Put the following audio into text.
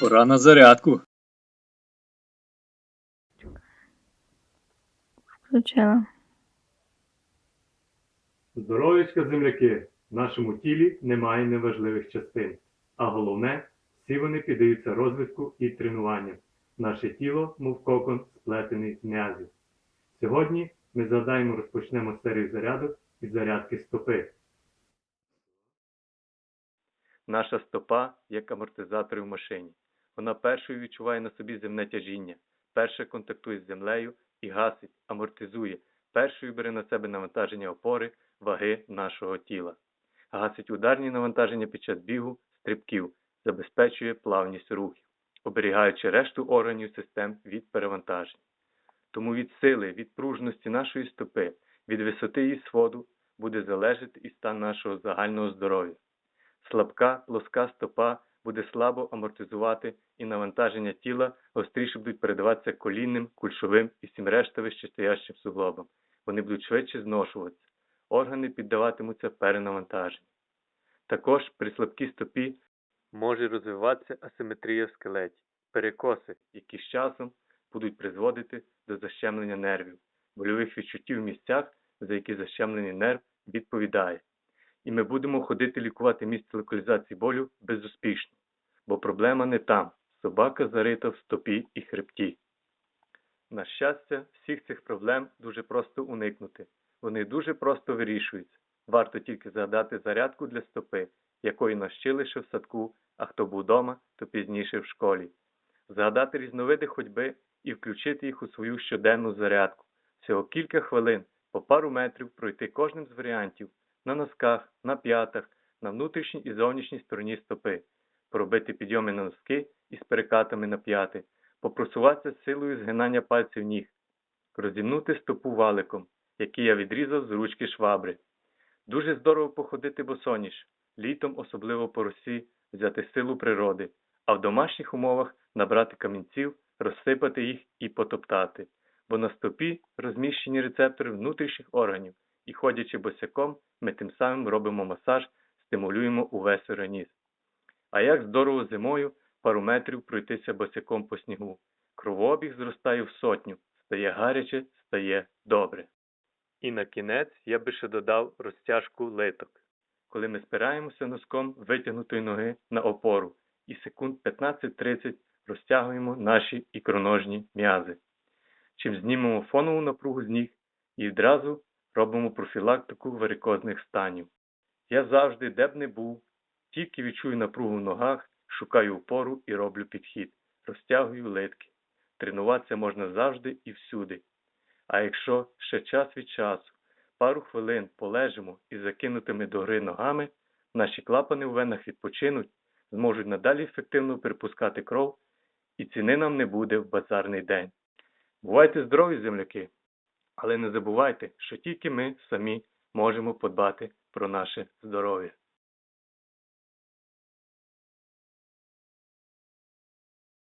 Пора на зарядку. Включила. Здоров'ячка, земляки! В нашому тілі немає неважливих частин, а головне, всі вони піддаються розвитку і тренуванням. Наше тіло, мов кокон, сплетений з м'язів. Сьогодні ми задаємо розпочнемо серію зарядок із зарядки стопи. Наша стопа як амортизатор в машині. Вона першою відчуває на собі земне тяжіння, перша контактує з землею і гасить, амортизує, першою бере на себе навантаження опори, ваги нашого тіла. Гасить ударні навантаження під час бігу, стрибків, забезпечує плавність рухів, оберігаючи решту органів систем від перевантажень. Тому від сили, від пружності нашої стопи, від висоти її своду буде залежати і стан нашого загального здоров'я. Слабка, плоска стопа буде слабо амортизувати і навантаження тіла гостріше будуть передаватися колінним, кульшовим і всім решта вищестоящим суглобам. Вони будуть швидше зношуватися. Органи піддаватимуться перенавантаженню. Також при слабкій стопі може розвиватися асиметрія в скелеті, перекоси, які з часом будуть призводити до защемлення нервів, больових відчуттів в місцях, за які защемлений нерв відповідає. І ми будемо ходити лікувати місце локалізації болю безуспішно, бо проблема не там. Собака зарита в стопі і хребті. На щастя, всіх цих проблем дуже просто уникнути. Вони дуже просто вирішуються. Варто тільки згадати зарядку для стопи, якої ще в садку, а хто був вдома, то пізніше в школі. Згадати різновиди ходьби і включити їх у свою щоденну зарядку. Всього кілька хвилин, по пару метрів пройти кожним з варіантів на носках, на п'ятах, на внутрішній і зовнішній стороні стопи, поробити підйоми на носки із перекатами на п'яти, попросуватися силою згинання пальців ніг, розімнути стопу валиком, який я відрізав з ручки швабри. Дуже здорово походити босоніж, літом, особливо по росі, взяти силу природи, а в домашніх умовах набрати камінців, розсипати їх і потоптати. Бо на стопі розміщені рецептори внутрішніх органів, і ходячи босяком, ми тим самим робимо масаж, стимулюємо увесь організм. А як здорово зимою пару метрів пройтися босяком по снігу. Кровообіг зростає в сотню, стає гаряче, стає добре. І на кінець я би ще додав розтяжку литок, коли ми спираємося носком витягнутої ноги на опору і секунд 15-30 розтягуємо наші ікроножні м'язи. Чим знімемо фонову напругу з ніг і відразу робимо профілактику варикозних станів. Я завжди, де б не був, тільки відчую напругу в ногах, шукаю опору і роблю підхід, розтягую литки. Тренуватися можна завжди і всюди. А якщо ще час від часу, пару хвилин полежимо із закинутими догори ногами, наші клапани в венах відпочинуть, зможуть надалі ефективно перепускати кров, і ціни нам не буде в базарний день. Бувайте здорові, земляки! Але не забувайте, що тільки ми самі можемо подбати про наше здоров'я.